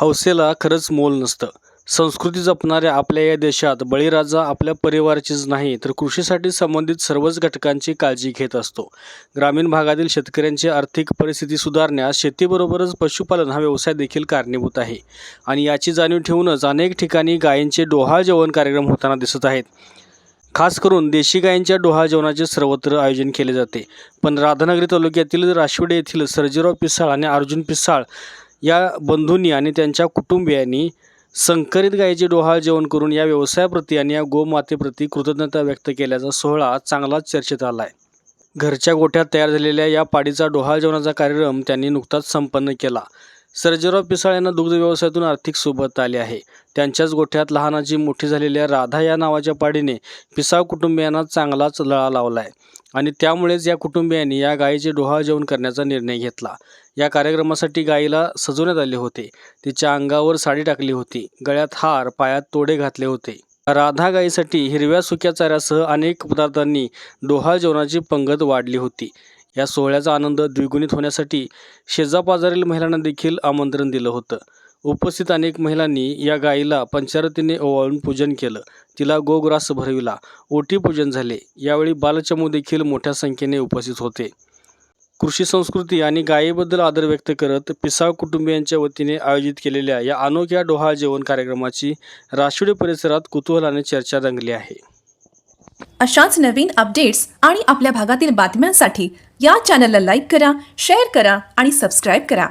हौसेला खरंच मोल नसतं. संस्कृती जपणाऱ्या आपल्या या देशात बळीराजा आपल्या परिवाराचीच नाही तर कृषीसाठी संबंधित सर्वच घटकांची काळजी घेत असतो. ग्रामीण भागातील शेतकऱ्यांची आर्थिक परिस्थिती सुधारण्यास शेतीबरोबरच पशुपालन हा व्यवसाय देखील कारणीभूत आहे. आणि याची जाणीव ठेवूनच अनेक ठिकाणी गायींचे डोहाळ जेवण कार्यक्रम होताना दिसत आहेत. खास करून देशी गायींच्या डोहाळ जेवणाचे सर्वत्र आयोजन केले जाते. पण राधानगरी तालुक्यातील राशिवडे येथील सर्जेराव पिसाळ आणि अर्जुन पिसाळ या बंधूंनी आणि त्यांच्या कुटुंबियांनी संकरित गायीचे डोहाळ जेवण करून या व्यवसायाप्रती आणि या गोमातेप्रती कृतज्ञता व्यक्त केल्याचा सोहळा चांगलाच चर्चेत आला आहे. घरच्या गोठ्यात तयार झालेल्या या पाडीचा डोहाळ जेवणाचा कार्यक्रम त्यांनी नुकताच संपन्न केला. सर्जेराव पिसाळ यांना दुग्ध व्यवसायातून आर्थिक सोबत आली आहे. त्यांच्याच गोठ्यात लहानाची मोठी झालेल्या राधा या नावाच्या पाडीने पिसाळ कुटुंबियांना चांगलाच लळा लावला आहे. आणि त्यामुळेच या कुटुंबियांनी या गायीचे डोहाळ जेवण करण्याचा निर्णय घेतला. या कार्यक्रमासाठी गायीला सजवण्यात आले होते. तिच्या अंगावर साडी टाकली होती. गळ्यात हार पायात तोडे घातले होते. राधा गायीसाठी हिरव्या सुक्या चाऱ्यासह अनेक पदार्थांनी डोहाळ जेवणाची पंगत वाढली होती. या सोहळ्याचा आनंद द्विगुणित होण्यासाठी शेजापाजारील महिलांना देखील आमंत्रण दिलं होतं. उपस्थित अनेक महिलांनी या गायीला पंचारतीने ओवाळून पूजन केलं. तिला गोग्रास भरविला. ओटी पूजन झाले. यावेळी बालचमू देखील मोठ्या संख्येने उपस्थित होते. कृषी संस्कृती आणि गायीबद्दल आदर व्यक्त करत पिसाळ कुटुंबियांच्या वतीने आयोजित केलेल्या या अनोख्या डोहाळ जेवण कार्यक्रमाची राशिवडे परिसरात कुतूहलाने चर्चा रंगली आहे. अशाच नवीन अपडेट्स आणि आपल्या भागातील बातम्यांसाठी या चॅनलला लाईक करा शेअर करा आणि सबस्क्राईब करा.